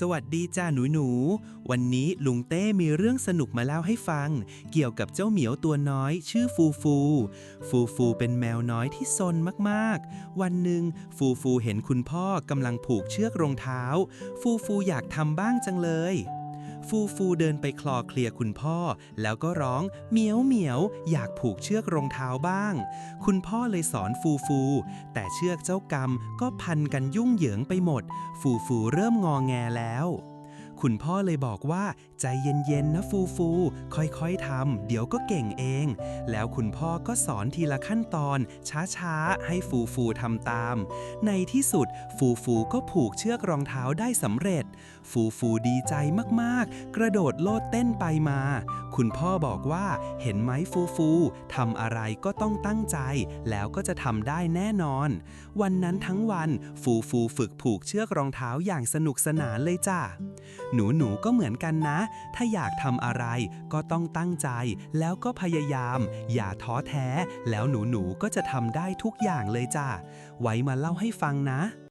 สวัสดีจ้าหนูหนูๆวันนี้ลุงเต้มีเรื่องสนุกมาเล่าให้ฟัง เกี่ยวกับเจ้าเหมียวตัวน้อยชื่อฟูฟู ฟูฟูเป็นแมวน้อยที่ซนมากๆ วันหนึ่งฟูฟูเห็นคุณพ่อกำลังผูกเชือกรองเท้า ฟูฟูอยากทำบ้างจังเลย ฟูฟูเดินไปคลอเคลียคุณพ่อ แล้วก็ร้องเหมียวเหมียวอยากผูกเชือกรองเท้าบ้าง คุณพ่อเลยสอนฟูฟู แต่เชือกเจ้ากรรมก็พันกันยุ่งเหยิงไปหมด ฟูฟูเริ่มงอแงแล้ว คุณพ่อเลยบอกว่าใจเย็นๆนะฟูฟู ค่อยๆทำเดี๋ยวก็เก่งเอง แล้วคุณพ่อก็สอนทีละขั้นตอน ช้าๆ ให้ฟูฟูทำตาม ในที่สุดฟูฟูก็ผูกเชือกรองเท้าได้สำเร็จ ฟูฟูดีใจมากๆ กระโดดโลดเต้นไปมา คุณพ่อบอกว่าเห็นไหมฟูฟูทำอะไรก็ต้องตั้งใจ แล้วก็จะทำได้แน่นอน วันนั้นทั้งวันฟูฟูฝึกผูกเชือกรองเท้าอย่างสนุกสนานเลยจ้ะหนูหนูๆก็เหมือนกันนะ ถ้าอยากทำอะไรก็ต้องตั้งใจ แล้วก็พยายาม อย่าท้อแท้ แล้วหนูหนูๆก็จะทำได้ทุกอย่างเลยจ้าไว้มาเล่าให้ฟังนะ